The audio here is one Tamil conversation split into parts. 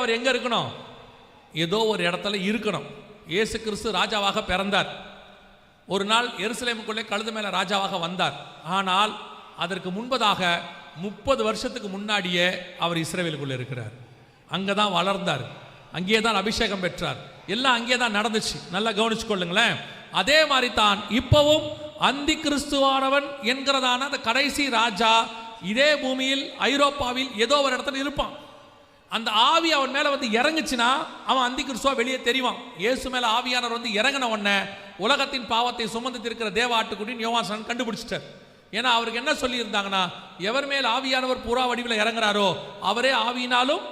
அவர் எங்க இருக்கணும்? ஏதோ ஒரு இடத்துல இருக்கணும். இயேசு கிறிஸ்து ராஜாவாக பிறந்தார். ஒரு நாள் எருசலேமுக்குள்ளே கழுது மேல ராஜாவாக வந்தார். ஆனால் அதற்கு முன்பதாக முப்பது வருஷத்துக்கு முன்னாடியே அவர் இஸ்ரேவேலுக்குள்ளே இருக்கிறார். அங்கே தான் வளர்ந்தார். அங்கேயே தான் அபிஷேகம் பெற்றார். எல்லாம் அங்கேயே தான் நடந்துச்சு. நல்லா கவனிச்சு கொள்ளுங்களேன் அதே மாதிரி தான் இப்போவும் அந்தி கிறிஸ்துவானவன் என்கிறதான அந்த கடைசி ராஜா இதே பூமியில் ஐரோப்பாவில் ஏதோ ஒரு இடத்துல இருப்பான். அந்த ஆவி அவன் மேல வந்து இறங்குச்சுன்னா அவன் அந்தி கிறிஸ்துவா வெளியே தெரிவான். இயேசு மேல ஆவியானவர் வந்து இறங்கின உடனே உலகத்தின் பாவத்தை சுமந்து இருக்கிற தேவ ஆட்டுக்குட்டின்னு யோவாசன் கண்டுபிடிச்சிட்டார். ஏன்னா அவருக்கு என்ன சொல்லியிருந்தாங்கன்னா எவர் மேல் ஆவியானவர் பூரா வடிவில் இறங்குறாரோ அவரே ஆவியினாலும்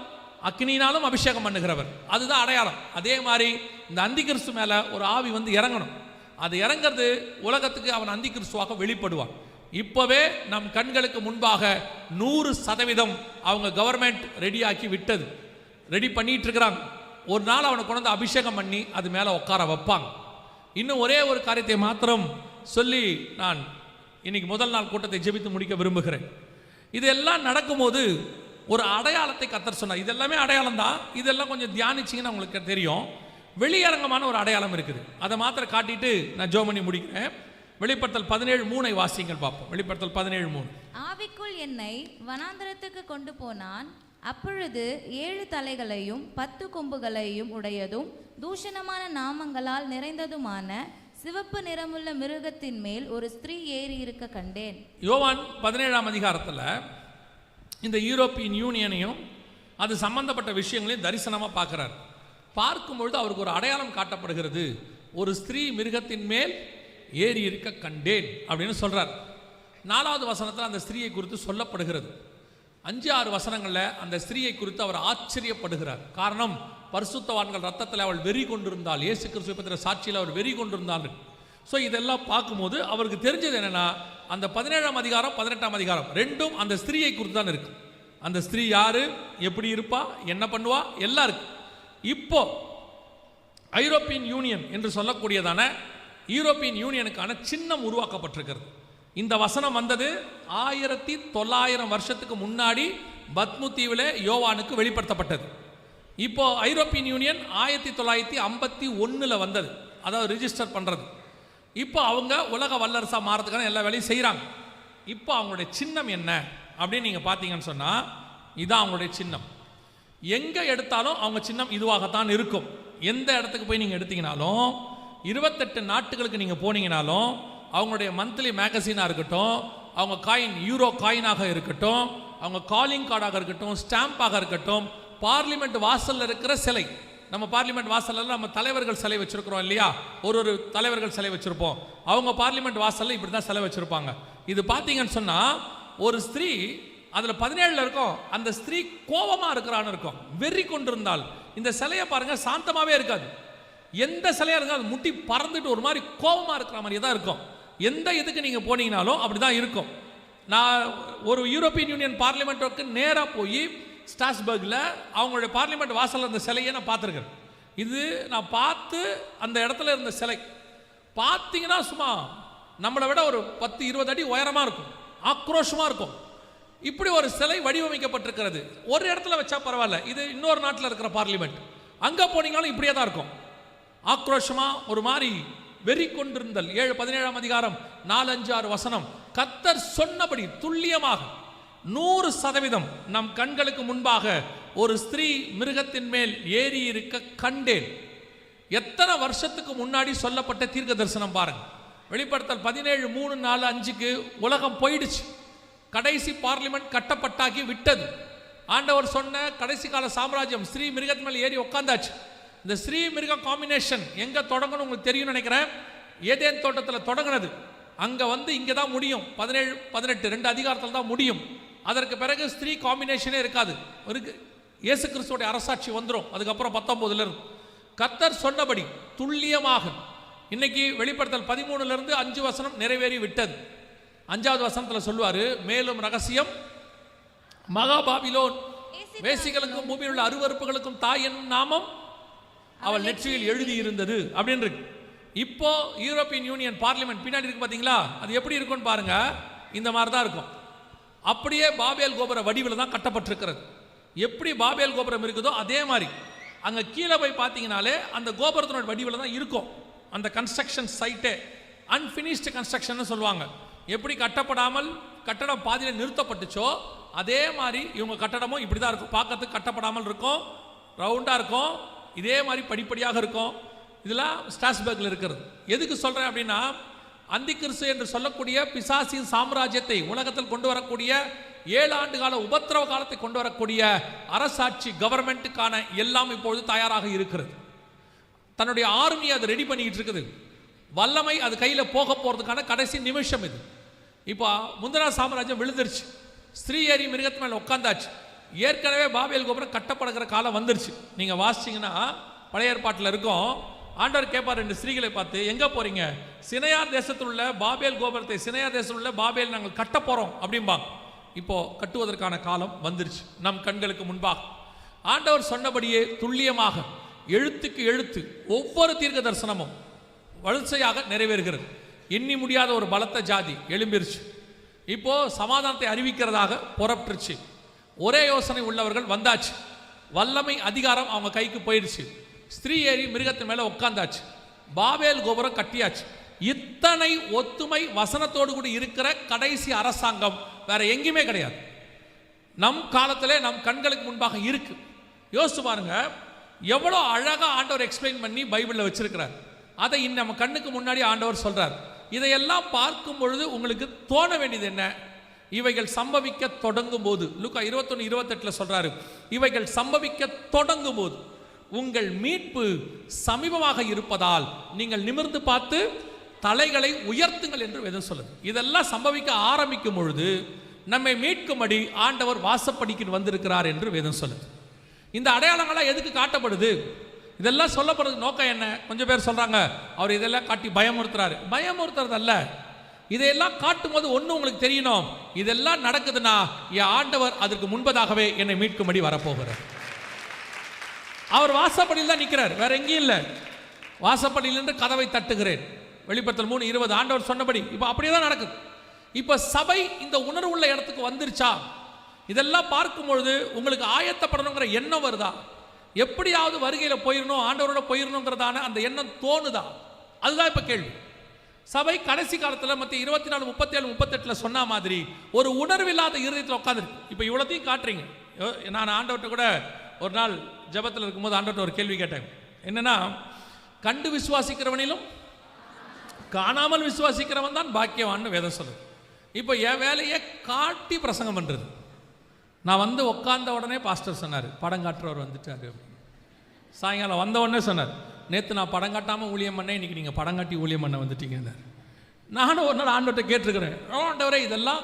அக்னியினாலும் அபிஷேகம் பண்ணுகிறவர். அதுதான் அடையாளம். அதே மாதிரி இந்த அந்தி கிறிஸ்து மேலே ஒரு ஆவி வந்து இறங்கணும். அது இறங்கிறது உலகத்துக்கு அவன் அந்தி கிறிஸ்துவாக வெளிப்படுவான். இப்போவே நம் கண்களுக்கு முன்பாக நூறு சதவீதம் அவங்க கவர்மெண்ட் ரெடியாக்கி விட்டது. ரெடி பண்ணிட்டு இருக்கிறாங்க. ஒரு நாள் அவனை கொண்டு வந்து அபிஷேகம் பண்ணி அது மேலே உட்கார வைப்பாங்க. இன்னும் ஒரே ஒரு காரியத்தை மாத்திரம் சொல்லி நான் இன்னைக்கு முதல் நாள் கூட்டத்தை ஜெபித்து முடிக்க விரும்புகிறேன். இதெல்லாம் நடக்கும்போது ஒரு அடையாளத்தை கத்தர் சொன்னார். இதெல்லாமே அடையாளம் தான். இதெல்லாம் கொஞ்சம் தியானிச்சிங்கன்னு உங்களுக்கு தெரியும். வெளியரங்கமான ஒரு அடையாளம் இருக்குது. அதை மாத்திரம் காட்டிட்டு நான் ஜோ பண்ணி முடிக்கிறேன். வெளிப்படுத்தல் பதினேழு மூணை வாசிங்கள் பார்ப்போம். வெளிப்படுத்தல் பதினேழு மூணு ஆவிக்குள் என்னை வனாந்தரத்துக்கு கொண்டு போனான். அப்பொழுது ஏழு தலைகளையும் பத்து கொம்புகளையும் உடையதும் தூஷணமான நாமங்களால் நிறைந்ததுமான சிவப்பு நிறமுள்ள மிருகத்தின் மேல் ஒரு ஸ்திரீ ஏறி இருக்க கண்டேன். யோவான் பதினேழாம் அதிகாரத்தில் இந்த யூரோப்பியன் யூனியனையும் அது சம்பந்தப்பட்ட விஷயங்களையும் தரிசனமாக பார்க்குறார். பார்க்கும்பொழுது அவருக்கு ஒரு அடையாளம் காட்டப்படுகிறது. ஒரு ஸ்திரீ மிருகத்தின் மேல் ஏறி இருக்க கண்டேன் அப்படின்னு சொல்கிறார் நாலாவது வசனத்தில் அந்த ஸ்திரீயை குறித்து சொல்லப்படுகிறது. அஞ்சு ஆறு வசனங்களில் அந்த ஸ்திரீயை குறித்து அவர் ஆச்சரியப்படுகிறார். காரணம் பரிசுத்தவான்கள் ரத்தத்தில் அவள் வெறி கொண்டிருந்தாள். இயேசு கிறிஸ்துவை பற்றின சாட்சியில் அவர் வெறி கொண்டிருந்தாள் ஸோ இதெல்லாம் பார்க்கும்போது அவருக்கு தெரிஞ்சது என்னென்னா அந்த பதினேழாம் அதிகாரம் பதினெட்டாம் அதிகாரம் ரெண்டும் அந்த ஸ்திரீயை குறித்து தான் இருக்கு. அந்த ஸ்திரீ யார்? எப்படி இருப்பா? என்ன பண்ணுவா? எல்லாம் இருக்கு. இப்போ ஐரோப்பியன் யூனியன் என்று சொல்லக்கூடியதான யூரோப்பியன் யூனியனுக்கான சின்னம் உருவாக்கப்பட்டிருக்கிறது. இந்த வசனம் வந்தது ஆயிரத்தி தொள்ளாயிரம் வருஷத்துக்கு முன்னாடி பத்மு தீவில் யோவானுக்கு வெளிப்படுத்தப்பட்டது. இப்போ ஐரோப்பியன் யூனியன் ஆயிரத்தி தொள்ளாயிரத்தி ஐம்பத்தி ஒன்றில் வந்தது. அதாவது ரிஜிஸ்டர் பண்ணுறது இப்போ அவங்க உலக வல்லரசாக மாறதுக்கான எல்லா வேலையும் செய்கிறாங்க இப்போ அவங்களுடைய சின்னம் என்ன அப்படின்னு நீங்கள் பார்த்தீங்கன்னு சொன்னால் இதான் அவங்களுடைய சின்னம். எங்கே எடுத்தாலும் அவங்க சின்னம் இதுவாகத்தான் இருக்கும். எந்த இடத்துக்கு போய் நீங்கள் எடுத்தீங்கனாலும் இருபத்தெட்டு நாட்டுகளுக்கு நீங்கள் போனீங்கனாலும் அவங்களுடைய மந்த்லி மேகசினாக இருக்கட்டும் அவங்க காயின் யூரோ காயினாக இருக்கட்டும் அவங்க காலிங் கார்டாக இருக்கட்டும் ஸ்டாம்பாக இருக்கட்டும் பார்லிமெண்ட் வாசலில் இருக்கிற சிலை. நம்ம பார்லிமெண்ட் வாசலில் நம்ம தலைவர்கள் சிலை வச்சுருக்குறோம் இல்லையா? ஒரு ஒரு தலைவர்கள் சிலை வச்சுருப்போம். அவங்க பார்லிமெண்ட் வாசலில் இப்படி தான் சிலை வச்சுருப்பாங்க. இது பார்த்தீங்கன்னு சொன்னால் ஒரு ஸ்திரீ அதில் பதினேழில் இருக்கும். அந்த ஸ்திரீ கோபமாக இருக்கிறான்னு இருக்கும். வெறி கொண்டிருந்தால் இந்த சிலையை பாருங்கள் சாந்தமாகவே இருக்காது. எந்த சிலையாக இருந்தாலும் அது முட்டி பறந்துட்டு ஒரு மாதிரி கோபமாக இருக்கிற மாதிரி தான் இருக்கும். எந்த இதுக்கு நீங்கள் போனீங்கனாலும் அப்படிதான் இருக்கும். நான் ஒரு யூரோப்பியன் யூனியன் பார்லிமெண்ட்டுக்கு நேராக போய் ஸ்டாஸ்பர்கில் அவங்களுடைய பார்லிமெண்ட் வாசலில் இருந்த சிலையை நான் பார்த்துருக்கேன். இது நான் பார்த்து அந்த இடத்துல இருந்த சிலை. பார்த்தீங்கன்னா சும்மா நம்மளை விட ஒரு பத்து இருபது அடி உயரமாக இருக்கும். ஆக்ரோஷமாக இருக்கும். இப்படி ஒரு சிலை வடிவமைக்கப்பட்டிருக்கிறது. ஒரு இடத்துல வச்சா பரவாயில்ல. இது இன்னொரு நாட்டில் இருக்கிற பார்லிமெண்ட் அங்கே போனீங்கனாலும் இப்படியே தான் இருக்கும். ஆக்ரோஷமா ஒரு மாதிரி வெறி கொண்டிருந்தல் ஏழு பதினேழாம் அதிகாரம் நாலு அஞ்சு ஆறு வசனம். கத்தர் சொன்னபடி துல்லியமாக நூறு சதவீதம் நம் கண்களுக்கு முன்பாக ஒரு ஸ்திரீ மிருகத்தின் மேல் ஏறி இருக்க கண்டேன். எத்தனை வருஷத்துக்கு முன்னாடி சொல்லப்பட்ட தீர்க்க தரிசனம் பாருங்க. வெளிப்படுத்தல் பதினேழு மூணு நாலு அஞ்சுக்கு உலகம் போயிடுச்சு. கடைசி பார்லிமெண்ட் கட்டப்பட்டாக்கி விட்டது. ஆண்டவர் சொன்ன கடைசி கால சாம்ராஜ்யம் ஸ்ரீ மிருகத்து மேல் ஏறி உட்காந்தாச்சு இந்த ஸ்ரீ மிருக காம்பினேஷன் எங்க தொடங்கணும் உங்களுக்கு தெரியும் நினைக்கிறேன். ஏதேன் தோட்டத்தில் தொடங்கினது. அங்க வந்து இங்க தான் முடியும். பதினேழு பதினெட்டு ரெண்டு அதிகாரத்தில் தான் முடியும். அதற்கு பிறகு ஸ்திரீ காம்பினேஷனே இருக்காது. இருக்கு. இயேசு கிறிஸ்துவோட அரசாட்சி வந்துடும் அதுக்கப்புறம் பத்தொன்பதுல இருந்து. கத்தர் சொன்னபடி துல்லியமாக. இன்னைக்கு வெளிப்படுத்தல் பதிமூணுல இருந்து அஞ்சு வசனம் நிறைவேறி விட்டது. அஞ்சாவது வசனத்துல சொல்லுவாரு மேலும் ரகசியம் மகாபாபிலோன் வேசிகளுக்கும் பூமியில் உள்ள அருவருப்புகளுக்கும் தாய் என்னும் நாமம் அவள் நெற்றியில் எழுதி இருந்தது அப்படின்னு இருக்கு இப்போ யூரோப்பியன் யூனியன் பார்லிமெண்ட் பின்னாடி இருக்கு பார்த்தீங்களா அது எப்படி இருக்கும்னு பாருங்க. இந்த மாதிரி தான் இருக்கும். அப்படியே பாபேல் கோபுர வடிவில் தான் கட்டப்பட்டிருக்கிறது. எப்படி பாபேல் கோபுரம் இருக்குதோ அதே மாதிரி. அங்கே கீழே போய் பார்த்தீங்கனாலே அந்த கோபுரத்தினோட வடிவில் தான் இருக்கும். அந்த கன்ஸ்ட்ரக்ஷன் சைட்டே அன்ஃபினிஷ்டு கன்ஸ்ட்ரக்ஷன் சொல்லுவாங்க. எப்படி கட்டப்படாமல் கட்டடம் பாதியில் நிறுத்தப்பட்டுச்சோ அதே மாதிரி இவங்க கட்டடமும் இப்படி தான் இருக்கும். பார்க்கறதுக்கு கட்டப்படாமல் இருக்கும். ரவுண்டாக இருக்கும். இதே மாதிரி படிப்படியாக இருக்கும். இதெல்லாம் ஸ்டாஸ்பர்கில் இருக்கிறது. எதுக்கு சொல்கிறேன் அப்படின்னா அந்திகிறிஸ்து என்று சொல்லக்கூடிய பிசாசின் சாம்ராஜ்யத்தை உலகத்தில் கொண்டு வரக்கூடிய ஏழு ஆண்டு கால உபத்திரவ காலத்தை கொண்டு வரக்கூடிய அரசாட்சி கவர்மெண்ட்டுக்கான எல்லாம் இப்பொழுது தயாராக இருக்கிறது. தன்னுடைய ஆர்மியை அதை ரெடி பண்ணிக்கிட்டு இருக்குது. வல்லமை அது கையில் போக போகிறதுக்கான கடைசி நிமிஷம் இது. இப்போ முந்திரா சாம்ராஜ்யம் விழுந்துருச்சு. ஸ்ரீ ஏரி மிருகத்து மேலே உட்காந்தாச்சு ஏற்கனவே பாபியல் கோபுரம் கட்டப்படுகிற காலம் வந்துருச்சு. நீங்கள் வாசிச்சிங்கன்னா பழைய ஏற்பாட்டில் இருக்கும். ஆண்டவர் கேட்பார் ரெண்டு ஸ்திரீகளை பார்த்து எங்கே போகிறீங்க சினையார் தேசத்தில் உள்ள பாபேல் கோபுரத்தை சினையார் தேசத்தில் உள்ள பாபேல் நாங்கள் கட்ட போகிறோம் அப்படிம்பாங்க. இப்போது கட்டுவதற்கான காலம் வந்துருச்சு. நம் கண்களுக்கு முன்பாக. ஆண்டவர் சொன்னபடியே துல்லியமாக எழுத்துக்கு எழுத்து ஒவ்வொரு தீர்க்க தரிசனமும் வரிசையாக நிறைவேறுகிறது. எண்ணி முடியாத ஒரு பலத்த ஜாதி எழும்பிருச்சு. இப்போது சமாதானத்தை அறிவிக்கிறதாக புறப்பட்டுருச்சு ஒரே யோசனை உள்ளவர்கள் வந்தாச்சு. வல்லமை அதிகாரம் அவங்க கைக்கு போயிடுச்சு. ஸ்திரீ ஏறி மிருகத்தின் மேலே உட்காந்தாச்சு பாபேல் கோபுரம் கட்டியாச்சு. இத்தனை ஒத்துமை வசனத்தோடு கூட இருக்கிற கடைசி அரசாங்கம் வேற எங்கேயுமே கிடையாது. நம் காலத்திலே நம் கண்களுக்கு முன்பாக இருக்கு. யோசிச்சு பாருங்க. எவ்வளோ அழகாக ஆண்டவர் எக்ஸ்பிளைன் பண்ணி பைபிளில் வச்சிருக்கிறார். அதை இன்னும் நம்ம கண்ணுக்கு முன்னாடி ஆண்டவர் சொல்றார். இதையெல்லாம் பார்க்கும் பொழுது உங்களுக்கு தோண வேண்டியது என்ன? இவைகள் சம்பவிக்க தொடங்கும் போது லுக்கா இருபத்தொன்று இருபத்தெட்டில் சொல்கிறாரு இவைகள் சம்பவிக்க தொடங்கும் போது உங்கள் மீட்பு சமீபமாக இருப்பதால் நீங்கள் நிமிர்ந்து பார்த்து தலைகளை உயர்த்துங்கள் என்று வேதம் சொல்லுது. இதெல்லாம் சம்பவிக்க ஆரம்பிக்கும் பொழுது நம்மை மீட்கும்படி ஆண்டவர் வாசப்படிக்கு வந்திருக்கிறார் என்று வேதம் சொல்லுது. இந்த அடையாளங்களாக எதுக்கு காட்டப்படுது? இதெல்லாம் சொல்லப்படுறது நோக்கம் என்ன? கொஞ்சம் பேர் சொல்கிறாங்க அவர் இதெல்லாம் காட்டி பயமுறுத்துறாரு. பயமுறுத்துறது அல்ல இதையெல்லாம் காட்டும் போது ஒன்று உங்களுக்கு தெரியணும். இதெல்லாம் நடக்குதுன்னா என் ஆண்டவர் அதற்கு முன்பதாகவே என்னை மீட்கும்படி வரப்போகிறார். அவர் வாசப்படியில் தான் நிற்கிறார் வேற எங்கேயும் இல்லை. வாசப்படியில் என்று கதவை தட்டுகிறேன். வெளிப்படுத்தல் மூணு இருபது. ஆண்டவர் சொன்னபடி இப்போ அப்படியே தான் நடக்குது. இப்போ சபை இந்த உணர்வு உள்ள இடத்துக்கு வந்துருச்சா? இதெல்லாம் பார்க்கும் பொழுது உங்களுக்கு ஆயத்தப்படணுங்கிற எண்ணம் வருதா? எப்படியாவது வருகையில் போயிடணும் ஆண்டவரோட போயிடணுங்கிறதான அந்த எண்ணம் தோணுதா? அதுதான் இப்போ கேள்வி. சபை கடைசி காலத்தில் மற்ற இருபத்தி நாலு முப்பத்தேழு முப்பத்தெட்டில் சொன்ன மாதிரி ஒரு உணர்வில்லாத இருதயத்தில் உட்காந்துருக்கு இப்போ இவ்வளோத்தையும் காட்டுறீங்க. நான் ஆண்டவர்கிட்ட கூட ஒரு நாள் ஜெபத்தில் இருக்கும்போது ஆண்டவர்கிட்ட ஒரு கேள்வி கேட்டேன். என்னென்னா கண்டு விசுவாசிக்கிறவனிலும் காணாமல் விசுவாசிக்கிறவன் தான் பாக்கியவான்னு வேதம் சொல்லுது. இப்போ என் வேலையை காட்டி பிரசங்கம் பண்ணுறது நான் வந்து உட்காந்த உடனே பாஸ்டர் சொன்னார் படம் காட்டுறவர் வந்துட்டாரு சாயங்காலம் வந்த உடனே சொன்னார் நேற்று நான் படம் காட்டாமல் ஊழியம் பண்ணேன் இன்னைக்கு நீங்கள் படம் காட்டி ஊழியம் பண்ண வந்துட்டீங்கன்னார் நானும் ஒரு நாள் ஆண்டவர்கிட்ட கேட்டிருக்கிறேன் ஆண்டவரே இதெல்லாம்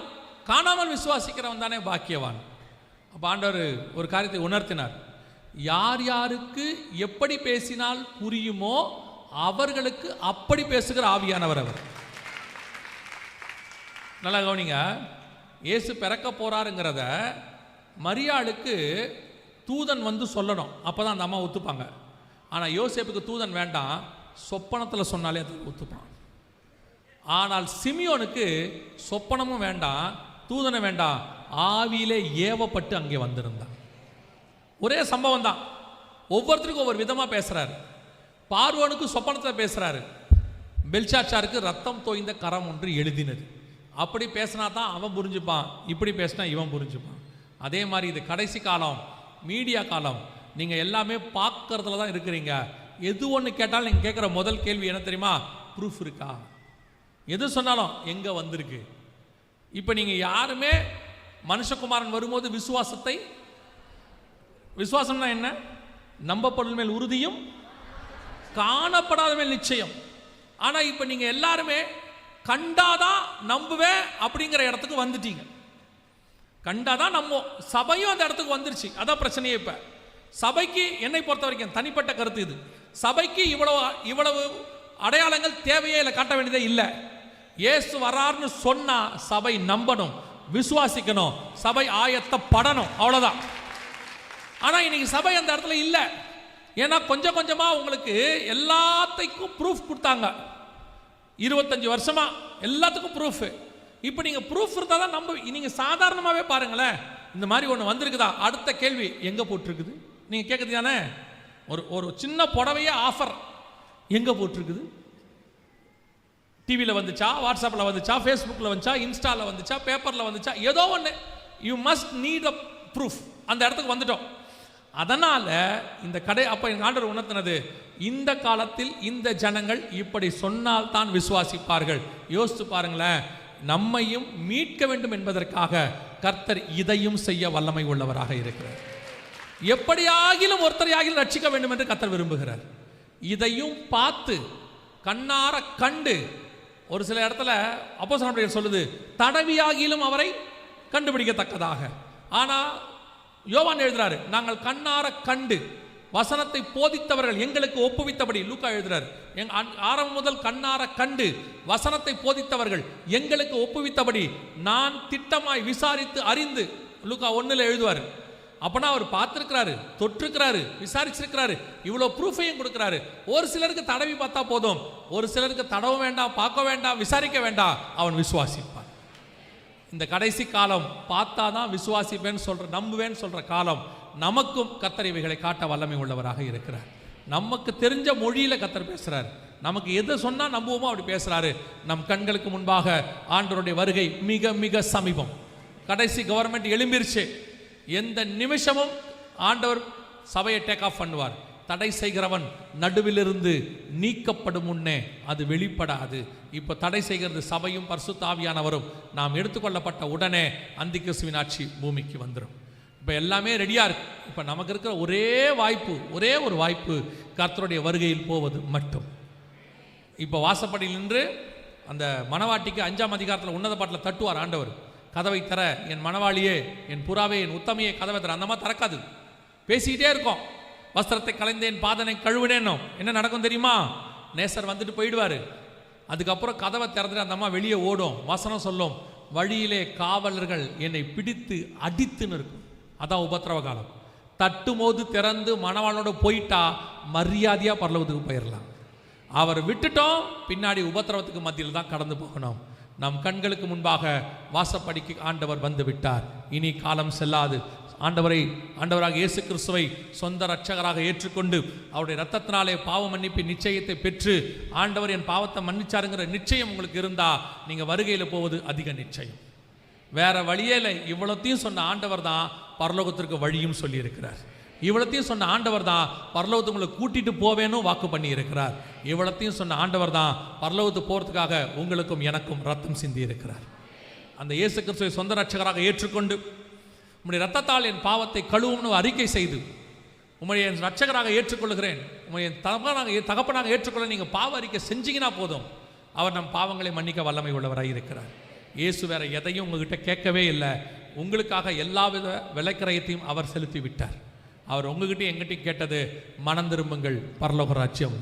காணாமல் விசுவாசிக்கிறவன் தானே பாக்கியவான். அப்போ ஆண்டவர் ஒரு காரியத்தை உணர்த்தினார். யார் யாருக்கு எப்படி பேசினால் புரியுமோ அவர்களுக்கு அப்படி பேசுகிற ஆவியானவர் அவர். நல்லா கவனிங்க இயேசு பிறக்க போகிறாருங்கிறத மரியாளுக்கு தூதன் வந்து சொல்லணும். அப்போ தான் அந்த அம்மா ஒத்துப்பாங்க. ஆனால் யோசேப்புக்கு தூதன் வேண்டாம். சொப்பனத்தில் சொன்னாலே அது ஒத்துப்பான். ஆனால் சிமியோனுக்கு சொப்பனமும் வேண்டாம் தூதனை வேண்டாம். ஆவியிலே ஏவப்பட்டு அங்கே வந்திருந்தான். ஒரே சம்பவம் தான் ஒவ்வொருத்தருக்கும் ஒவ்வொரு விதமாக பேசுகிறாரு பார்வோனுக்கு சொப்பனத்தில் பேசுகிறாரு பெல்சாச்சாருக்கு ரத்தம் தோய்ந்த கரம் ஒன்று எழுதினது. அப்படி பேசினா தான் அவன் புரிஞ்சுப்பான். இப்படி பேசினா இவன் புரிஞ்சுப்பான். அதே மாதிரி இது கடைசி காலம் மீடியா காலம். நீங்கள் எல்லாமே பார்க்கறதுல தான் இருக்கிறீங்க. எது ஒன்று கேட்டாலும் நீங்கள் கேட்குற முதல் கேள்வி என்ன தெரியுமா? ப்ரூஃப் இருக்கா? எது சொன்னாலும் எங்கே வந்திருக்கு? இப்போ நீங்கள் யாருமே மனுஷகுமாரன் வரும்போது விசுவாசத்தை விசுவாசம்னா என்ன? நம்பப்படும் மேல் உறுதியும் காணப்படாத மேல் நிச்சயம். ஆனால் இப்போ நீங்கள் எல்லாருமே கண்டாதான் நம்புவேன் அப்படிங்கிற இடத்துக்கு வந்துட்டீங்க. கண்டாதான் நம்ம சபையும் அந்த இடத்துக்கு வந்துருச்சு. அதான் பிரச்சனையே இப்போ. சபைக்கு என்னை பொறுத்த வரைக்கும் தனிப்பட்ட கருத்து இது. சபைக்கு இவ்வளவு இவ்வளவு அடையாளங்கள் தேவையே இல்லை காட்ட வேண்டியதே இல்லை. இயேசு வரார்னு சொன்னா சபை நம்பணும் விசுவாசிக்கணும் சபை ஆயத்தப்படணும் அவ்வளோதான் ஆனால் இன்னைக்கு சபை அந்த இடத்துல இல்லை. ஏன்னா கொஞ்சம் கொஞ்சமாக உங்களுக்கு எல்லாத்துக்கும் ப்ரூஃப் கொடுத்தாங்க. இருபத்தஞ்சி வருஷமாக எல்லாத்துக்கும் ப்ரூஃப் இப்போ நீங்கள் ப்ரூஃப் இருந்தால் தான் நம்ப நீங்கள் சாதாரணமாகவே பாருங்களேன். இந்த மாதிரி ஒன்று வந்திருக்குதா? அடுத்த கேள்வி எங்கே போட்டிருக்குது? நீங்கள் கேட்குறது தானே? ஒரு ஒரு சின்ன புடவையே ஆஃபர் எங்கே போட்டிருக்குது? டிவியில் வந்துச்சா? வாட்ஸ்அப்பில் வந்துச்சா? ஃபேஸ்புக்கில் வந்துச்சா? இன்ஸ்டாவில் வந்துச்சா? பேப்பரில் வந்துச்சா? ஏதோ ஒன்று you must need a proof அந்த இடத்துக்கு வந்துட்டோம். அதனால் இந்த கடை அப்போ எங்கள் ஆண்டவர் உணர்த்தினது இந்த காலத்தில் இந்த ஜனங்கள் இப்படி சொன்னால் தான் விசுவாசிப்பார்கள். யோசித்து பாருங்களேன். நம்மையும் மீட்க வேண்டும் என்பதற்காக கர்த்தர் இதையும் செய்ய வல்லமை உள்ளவராக இருக்கிறார். எப்படியாகிலும் ஒருத்தரையாகிலும் ரட்சிக்க வேண்டும் என்று கத்தர் விரும்புகிறார். இதையும் பார்த்து கண்ணார கண்டு ஒரு சில இடத்துல அப்போ சொல்லுது தடவியாகிலும் அவரை கண்டுபிடிக்கத்தக்கதாக. ஆனால் யோவான் எழுதுறாரு நாங்கள் கண்ணார கண்டு வசனத்தை போதித்தவர்கள் எங்களுக்கு ஒப்புவித்தபடி லூக்கா எழுதுறாரு எங் ஆரம்பம் முதல் கண்ணார கண்டு வசனத்தை போதித்தவர்கள் எங்களுக்கு ஒப்புவித்தபடி நான் திட்டமாய் விசாரித்து அறிந்து லூக்கா ஒன்றில் எழுதுவார் அப்பனா அவர் பார்த்துருக்கிறாரு தொற்றுக்கிறாரு விசாரிச்சிருக்கிறாரு இவ்வளோ ப்ரூஃபையும் கொடுக்குறாரு. ஒரு சிலருக்கு தடவி பார்த்தா போதும். ஒரு சிலருக்கு தடவ வேண்டாம் பார்க்க வேண்டாம் விசாரிக்க வேண்டாம். அவன் விசுவாசிப்பான். இந்த கடைசி காலம் பார்த்தா தான் விசுவாசிப்பேன்னு சொல்கிற நம்புவேன்னு சொல்கிற காலம் நமக்கும் கத்தர் இவைகளை காட்ட வல்லமை உள்ளவராக இருக்கிறார். நமக்கு தெரிஞ்ச மொழியில் கத்தர் பேசுகிறார் நமக்கு எதை சொன்னால் நம்புவோமோ அப்படி பேசுகிறாரு நம் கண்களுக்கு முன்பாக ஆண்டவருடைய வருகை மிக மிக சமீபம். கடைசி கவர்மெண்ட் எழும்பிருச்சு. எந்த நிமிஷமும் ஆண்டவர் சபையை டேக் ஆஃப் பண்ணுவார். தடை செய்கிறவன் நடுவிலிருந்து நீக்கப்படும் முன்னே அது வெளிப்படாது. இப்போ தடை செய்கிறது சபையும் பர்சுத்தாவியானவரும் நாம் எடுத்துக்கொள்ளப்பட்ட உடனே அந்தி கிறிஸ்துவின் ஆட்சி பூமிக்கு வந்துடும் இப்போ எல்லாமே ரெடியாக இருக்கு. இப்போ நமக்கு இருக்கிற ஒரே வாய்ப்பு ஒரே ஒரு வாய்ப்பு கர்த்தருடைய வருகையில் போவது மட்டும். இப்போ வாசப்படியில் நின்று அந்த மணவாட்டிக்கு அஞ்சாம் அதிகாரத்தில் உன்னத பாட்டில் தட்டுவார் ஆண்டவர். கதவை தர என் மணவாளியே என் புறாவே என் உத்தமையே கதவை தர. அந்த மாதிரி திறக்காது. பேசிக்கிட்டே இருக்கோம். வஸ்திரத்தை கலைந்தேன் பாதனை கழுவினேனும் என்ன நடக்கும் தெரியுமா? நேசர் வந்துட்டு போயிடுவார். அதுக்கப்புறம் கதவை திறந்துட்டு அந்த அம்மா வெளியே ஓடும். வசனம் சொல்லும் வழியிலே காவலர்கள் என்னை பிடித்து அடித்துன்னு இருக்கும். அதான் உபத்திரவ காலம். தட்டுமோது திறந்து மணவாளனோட போயிட்டா மரியாதையாக பரலவத்துக்கு போயிடலாம் அவர் விட்டுட்டோம் பின்னாடி உபத்திரவத்துக்கு மத்தியில் தான் கடந்து போகணும். நம் கண்களுக்கு முன்பாக வாசப்படிக்கு ஆண்டவர் வந்து விட்டார் இனி காலம் செல்லாது. ஆண்டவரை ஆண்டவராக இயேசு கிறிஸ்துவை சொந்த ரட்சகராக ஏற்றுக்கொண்டு அவருடைய ரத்தத்தினாலே பாவ மன்னிப்பு நிச்சயத்தை பெற்று ஆண்டவர் என் பாவத்தை மன்னிச்சாருங்கிற நிச்சயம் உங்களுக்கு இருந்தால் நீங்கள் வருகையில் போவது அதிக நிச்சயம். வேற வழியே இல்லை. இவ்வளோத்தையும் சொன்ன ஆண்டவர் தான் பரலோகத்திற்கு வழியும் சொல்லியிருக்கிறார். இவ்வளத்தையும் சொன்ன ஆண்டவர் தான் பரலோகத்தை உங்களை கூட்டிகிட்டு போவேனும் வாக்கு பண்ணியிருக்கிறார். இவ்வளத்தையும் சொன்ன ஆண்டவர் தான் பரலோகத்து போகிறதுக்காக உங்களுக்கும் எனக்கும் ரத்தம் சிந்தி இருக்கிறார் அந்த இயேசு கிறிஸ்துவை சொந்த ரட்சகராக ஏற்றுக்கொண்டு உம்முடைய ரத்தத்தால் என் பாவத்தை கழுவும்னு அறிக்கை செய்து உம்முடைய என் ரட்சகராக ஏற்றுக்கொள்கிறேன் உம்முடைய தகப்பனாக தகப்பனாக ஏற்றுக்கொள்ள நீங்கள் பாவ அறிக்கை செஞ்சீங்கன்னா போதும். அவர் நம் பாவங்களை மன்னிக்க வல்லமை உள்ளவராக இருக்கிறார். இயேசு வேற எதையும் உங்ககிட்ட கேட்கவே இல்லை. உங்களுக்காக எல்லா வித அவர் செலுத்தி விட்டார். அவர் உங்ககிட்ட எங்கிட்டையும் கேட்டது மனம் திரும்புங்கள் பரலோக ராஜ்யம்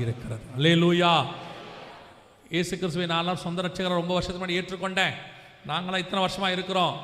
இருக்கிறது அல்லே லூயா இயேசு கிறிஸ்துவை நான்லாம் சொந்த ரட்சகரை ரொம்ப வருஷத்துக்கு முன்னாடி ஏற்றுக்கொண்டேன். நாங்களாம் இத்தனை வருஷமாக இருக்கிறோம்.